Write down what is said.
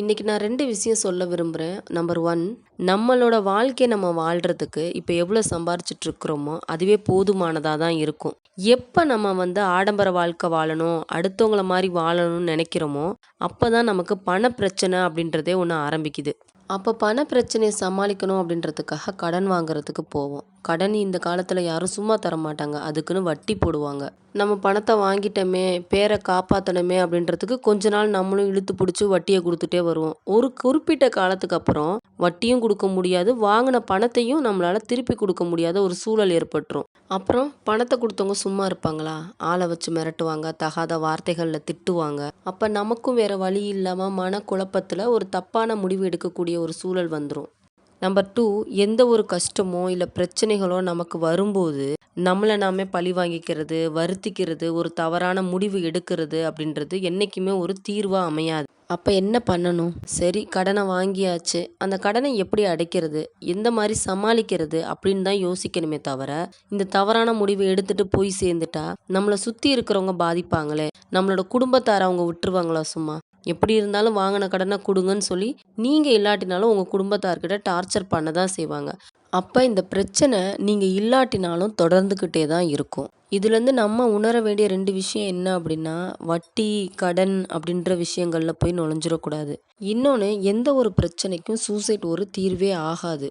இன்றைக்கி நான் ரெண்டு விஷயம் சொல்ல விரும்புகிறேன் நம்பர் ஒன் நம்மளோட வாழ்க்கையை நம்ம வாழ்கிறதுக்கு இப்போ எவ்வளோ சம்பாரிச்சிட்ருக்குறோமோ அதுவே போதுமானதாக தான் இருக்கும். எப்போ நம்ம வந்து ஆடம்பர வாழ்க்கை வாழணும் அடுத்தவங்கள மாதிரி வாழணும்னு நினைக்கிறோமோ அப்போ தான் நமக்கு பண பிரச்சனை அப்படின்றதே ஒன்று ஆரம்பிக்குது. அப்போ பண பிரச்சனையை சமாளிக்கணும் அப்படின்றதுக்காக கடன் வாங்குறதுக்கு போவோம். கடன் இந்த காலத்தில் யாரும் சும்மா தர மாட்டாங்க அதுக்குன்னு வட்டி போடுவாங்க. நம்ம பணத்தை வாங்கிட்டோமே பேரை காப்பாற்றணுமே அப்படின்றதுக்கு கொஞ்ச நாள் நம்மளும் இழுத்து பிடிச்சி வட்டியை கொடுத்துட்டே வருவோம். ஒரு குறிப்பிட்ட காலத்துக்கு அப்புறம் வட்டியும் கொடுக்க முடியாது வாங்கின பணத்தையும் நம்மளால் திருப்பி கொடுக்க முடியாத ஒரு சூழல் ஏற்பட்டுரும். அப்புறம் பணத்தை கொடுத்தவங்க சும்மா இருப்பாங்களா? ஆளை வச்சு மிரட்டுவாங்க தகாத வார்த்தைகளில் திட்டுவாங்க. அப்போ நமக்கும் வேறு வழி இல்லாமல் மனக்குழப்பத்தில் ஒரு தப்பான முடிவு எடுக்கக்கூடிய ஒரு சூழல் வந்துடும் நம்பர் டூ எந்த ஒரு கஷ்டமோ இல்லை பிரச்சனைகளோ நமக்கு வரும்போது நம்மளை நாமே பழி வாங்கிக்கிறது வருத்திக்கிறது ஒரு தவறான முடிவு எடுக்கிறது அப்படின்றது என்றைக்குமே ஒரு தீர்வாக அமையாது. அப்போ என்ன பண்ணணும்? சரி கடனை வாங்கியாச்சு. அந்த கடனை எப்படி அடைக்கிறது? எந்த மாதிரி சமாளிக்கிறது அப்படின்னு தான் யோசிக்கணுமே தவிர இந்த தவறான முடிவு எடுத்துட்டு போய் சேர்ந்துட்டா நம்மளை சுற்றி இருக்கிறவங்க பாதிப்பாங்களே நம்மளோட குடும்பத்தார் அவங்க விட்டுருவாங்களா சும்மா? எப்படி இருந்தாலும் வாங்கின கடனை கொடுங்கன்னு சொல்லி நீங்கள் இல்லாட்டினாலும் உங்கள் குடும்பத்தார்கிட்ட டார்ச்சர் பண்ண தான் செய்வாங்க. அப்போ இந்த பிரச்சனை நீங்கள் இல்லாட்டினாலும் தொடர்ந்துக்கிட்டே தான் இருக்கும். இதுலேருந்து நம்ம உணர வேண்டிய ரெண்டு விஷயம் என்ன அப்படின்னா வட்டி கடன் அப்படின்ற விஷயங்களில் போய் நுழைஞ்சிடக்கூடாது. இன்னொன்று எந்த ஒரு பிரச்சனைக்கும் சூசைட் ஒரு தீர்வே ஆகாது.